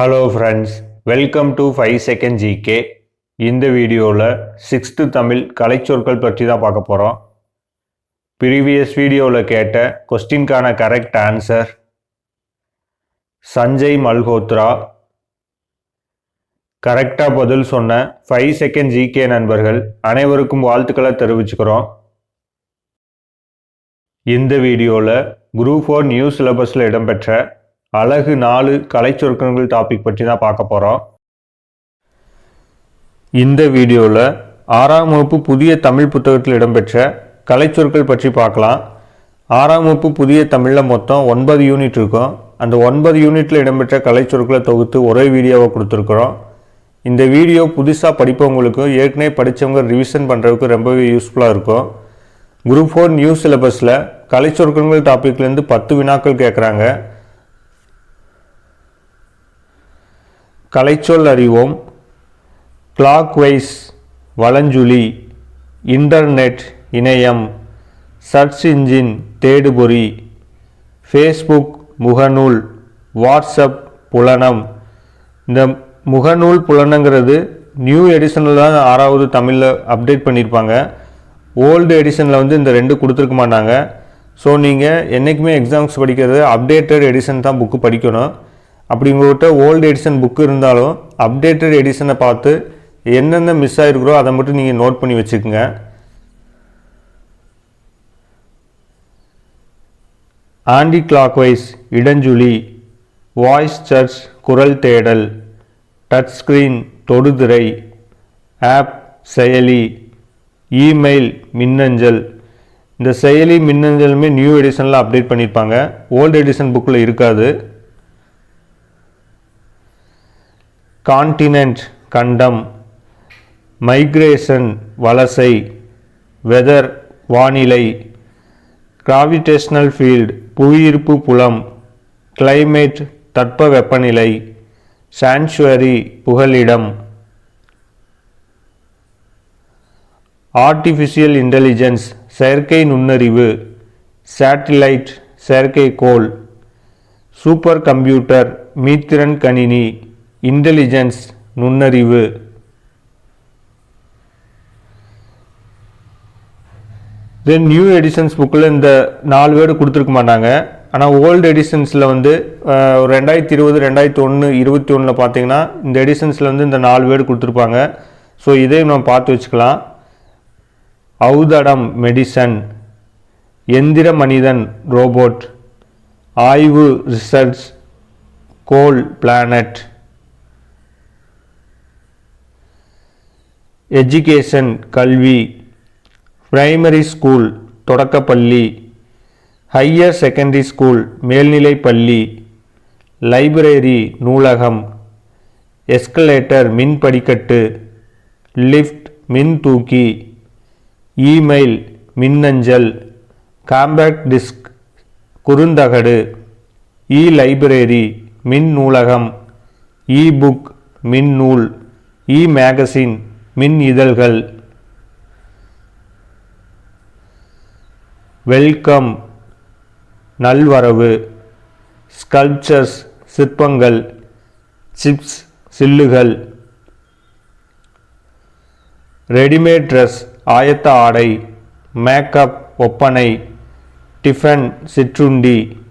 Hello friends welcome to five second GK இந்த வீடியோவில் sixth Tamil கலைச்சொற்கள் பற்றி தான் பார்க்க போகிறோம் ப்ரீவியஸ் வீடியோவில் கேட்ட கொஸ்டின்கான கரெக்ட் ஆன்சர் சஞ்சய் மல்ஹோத்ரா. கரெக்டாக பதில் சொன்ன ஃபைவ் செகண்ட் ஜிகே நண்பர்கள் அனைவருக்கும் வாழ்த்துக்களை தெரிவிச்சுக்கிறோம். இந்த வீடியோவில் குரூப் ஃபோர் நியூ சிலபஸில் இடம்பெற்ற அழகு நாலு கலை சுருக்கங்கள் டாபிக் பற்றி தான் பார்க்க போகிறோம் இந்த வீடியோவில் ஆறாம் வகுப்பு புதிய தமிழ் புத்தகத்தில் இடம்பெற்ற கலைச்சொற்கள் பற்றி பார்க்கலாம். ஆறாம் வகுப்பு புதிய தமிழில் மொத்தம் ஒன்பது யூனிட் இருக்கும். அந்த ஒன்பது யூனிட்டில் இடம்பெற்ற கலைச்சொற்களை தொகுத்து ஒரே வீடியோவை கொடுத்துருக்குறோம். இந்த வீடியோ புதுசாக படிப்பவங்களுக்கும் ஏற்கனவே படித்தவங்க ரிவிஷன் பண்ணுறதுக்கு ரொம்பவே யூஸ்ஃபுல்லாக இருக்கும். குரூப் ஃபோர் நியூ சிலபஸில் கலை சொற்கங்கள் டாப்பிக்லேருந்து பத்து வினாக்கள் கேட்குறாங்க கலைச்சொல் அறிவோம். கிளாக்வைஸ் வலஞ்சுழி இன்டர்நெட் இணையம் சர்ச் இன்ஜின் தேடுபொறி ஃபேஸ்புக் முகநூல் வாட்ஸ்அப் புலனம். இந்த முகநூல் புலனங்கிறது நியூ எடிஷனில் தான் ஆறாவது தமிழில் அப்டேட் பண்ணியிருப்பாங்க ஓல்டு எடிஷனில் வந்து இந்த ரெண்டு கொடுத்துருக்க மாட்டாங்க. ஸோ நீங்கள் என்றைக்குமே எக்ஸாம்ஸ் படிக்கிறது அப்டேட்டட் எடிஷன் தான் புக்கு படிக்கணும். அப்படி உங்கள்கிட்ட ஓல்டு எடிஷன் புக்கு இருந்தாலும் அப்டேட்டட் எடிஷனை பார்த்து என்னென்ன மிஸ் ஆகிருக்கிறோ அதை மட்டும் நீங்கள் நோட் பண்ணி வச்சுக்கோங்க. ஆண்டி கிளாக்வைஸ் இடஞ்சுழி வாய்ஸ் சர்ச் குரல் தேடல் டச் ஸ்க்ரீன் தொடுதிரை ஆப் செயலி இமெயில் மின்னஞ்சல் இந்த செயலி மின்னஞ்சலுமே நியூ எடிஷனில் அப்டேட் பண்ணியிருப்பாங்க ஓல்டு எடிஷன் புக்கில் இருக்காது. கான்டினென்ட் கண்டம் மைக்ரேஷன் வலசை வெதர் வானிலை கிராவிடேஷனல் ஃபீல்டு புவியீர்ப்பு புலம் கிளைமேட் தட்ப வெப்பநிலை சான்ச்சுவரி புகலிடம். ஆர்டிஃபிஷியல் இன்டெலிஜென்ஸ் செயற்கை நுண்ணறிவு சேட்டிலைட் செயற்கைக்கோள் சூப்பர் கம்ப்யூட்டர் மீத்திறன் கணினி. இன்டெலிஜென்ஸ் நுண்ணறிவு. தென் நியூ எடிஷன்ஸ் புக்கில் இந்த நாலு வேர்டு கொடுத்துருக்க மாட்டாங்க. ஆனால் ஓல்டு எடிஷன்ஸில் வந்து ரெண்டாயிரத்தி இருபது ரெண்டாயிரத்தி ஒன்று இருபத்தி ஒன்றில் பார்த்தீங்கன்னா இந்த எடிஷன்ஸில் வந்து இந்த நாலு வேர்டு கொடுத்துருப்பாங்க. ஸோ இதையும் நம்ம பார்த்து வச்சுக்கலாம். அவுதடம் மெடிசன் எந்திர மனிதன் ரோபோட் ஆய்வு ரிசர்ச் கோல் பிளானட் எஜுகேஷன் கல்வி பிரைமரி ஸ்கூல் தொடக்கப்பள்ளி ஹையர் செகண்டரி ஸ்கூல் மேல்நிலைப் பள்ளி லைப்ரரி நூலகம் எஸ்கலேட்டர் மின் படிக்கட்டு லிஃப்ட் மின் தூக்கி இமெயில் மின்னஞ்சல் காம்பேக்ட் டிஸ்க் குறுந்தகடு இ லைப்ரரி மின் நூலகம் இ புக் மின் நூல் இ மேகசின் மின் இதழ்கள். வெல்கம் நல்வரவு. ஸ்கல்ப்சர்ஸ் சிற்பங்கள். சிப்ஸ் சில்லுகள். ரெடிமேட் ட்ரெஸ் ஆயத்த ஆடை. மேக்கப் ஒப்பனை. டிஃபன் சிற்றுண்டி.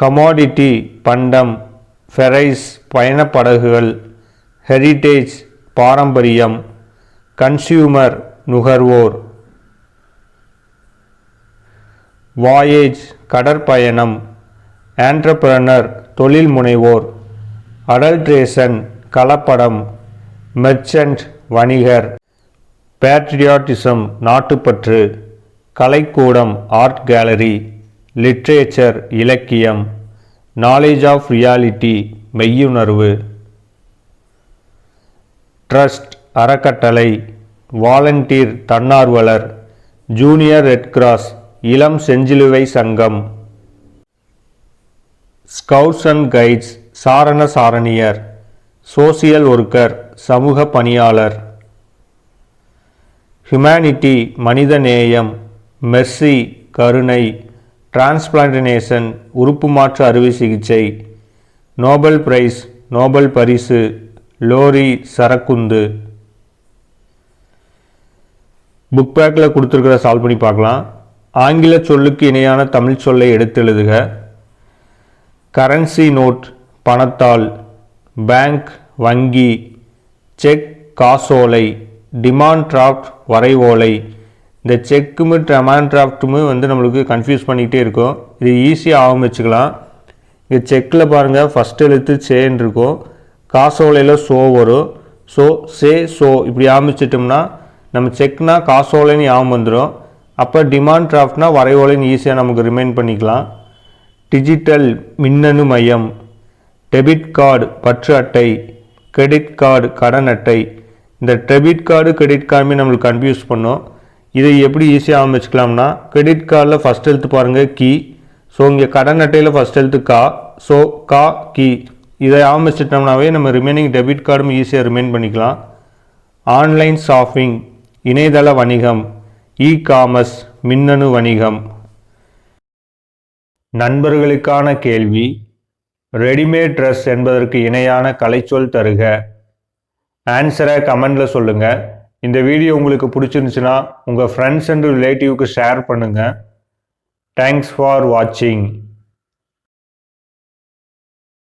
கமாடிட்டி பண்டம். ஃபெரைஸ் பயணப்படகுகள். ஹெரிட்டேஜ் பாரம்பரியம் கன்சியூமர் நுகர்வோர். வாயேஜ் கடற்பயணம் ஆண்டர்பிரனர் தொழில் முனைவோர். அடல்ட்ரேஷன் கலப்படம் மெர்ச்சன்ட் வணிகர். பேட்ரியாட்டிசம் நாட்டுப்பற்று. கலைக்கூடம் ஆர்ட் கேலரி லிட்ரேச்சர் இலக்கியம். நாலேஜ் ஆஃப் ரியாலிட்டி மெய்யுணர்வு. ட்ரஸ்ட் அறக்கட்டளை வாலண்டீர் தன்னார்வலர் ஜூனியர் ரெட் கிராஸ் இளம் செஞ்சிலுவை சங்கம். ஸ்கவுட்ஸ் அண்ட் கைட்ஸ் சாரண சாரணியர் சோசியல் ஒர்க்கர் சமூக பணியாளர். ஹியூமனிட்டி மனிதநேயம் மெர்சி கருணை டிரான்ஸ்பிளான்டேஷன் உறுப்பு மாற்று அறுவை சிகிச்சை நோபல் பிரைஸ் நோபல் பரிசு லோரி சரக்குந்து. புக் பேக்கில் கொடுத்துருக்கிற சால்வ் பண்ணி பார்க்கலாம். ஆங்கில சொல்லுக்கு இணையான தமிழ் சொல்லை எடுத்து எழுதுக. கரன்சி நோட் பணத்தால் பேங்க் வங்கி செக் காசோலை டிமாண்ட் டிராஃப்ட் வரைவோலை. இந்த செக்குமு டெமாண்ட் டிராஃப்ட்டுமே வந்து நம்மளுக்கு கன்ஃபியூஸ் பண்ணிக்கிட்டே இருக்கும். இது ஈஸியாக ஆகும் வச்சுக்கலாம். இங்கே செக்கில் பாருங்கள் ஃபஸ்ட் எழுத்து சேன் இருக்கும். காசோலையில் சோ வரும் ஸோ சே சோ இப்படி ஆரம்பிச்சிட்டோம்னா நம்ம செக்னா காசோலைன்னு ஞாபகம் வந்துடும் அப்போ டிமாண்ட் டிராஃப்ட்னா வரைவோலைன்னு ஈஸியாக நமக்கு ரிமைண்ட் பண்ணிக்கலாம். டிஜிட்டல் மின்னணு மையம். டெபிட் கார்டு பற்று அட்டை. கிரெடிட் கார்டு கடன் அட்டை. இந்த டெபிட் கார்டு கிரெடிட் கார்டுமே நம்மளுக்கு கன்ஃபியூஸ் பண்ணும். இதை எப்படி ஈஸியாக ஆரம்பிச்சுக்கலாம்னா கிரெடிட் கார்டில் ஃபஸ்ட் எழுத்து பாருங்கள் கீ ஸோ இங்கே கடன் அட்டையில் ஃபஸ்ட் எழுத்து கா? ஸோ கா கீ இதை ஆரம்பிச்சிட்டோம்னாவே நம்ம ரிமைனிங் டெபிட் கார்டும் ஈஸியாக ரிமைன் பண்ணிக்கலாம். ஆன்லைன் ஷாப்பிங் இணையதள வணிகம் இ காமர்ஸ் மின்னணு வணிகம். நண்பர்களுக்கான கேள்வி ரெடிமேட் ட்ரெஸ் என்பதற்கு இணையான கலைச்சொல் தருக. ஆன்சரை கமெண்டில் சொல்லுங்கள் இந்த வீடியோ உங்களுக்கு பிடிச்சிருந்துச்சுன்னா உங்கள் ஃப்ரெண்ட்ஸ் அண்ட் ரிலேட்டிவ்க்கு ஷேர் பண்ணுங்கள் தேங்க்ஸ் ஃபார் வாட்சிங்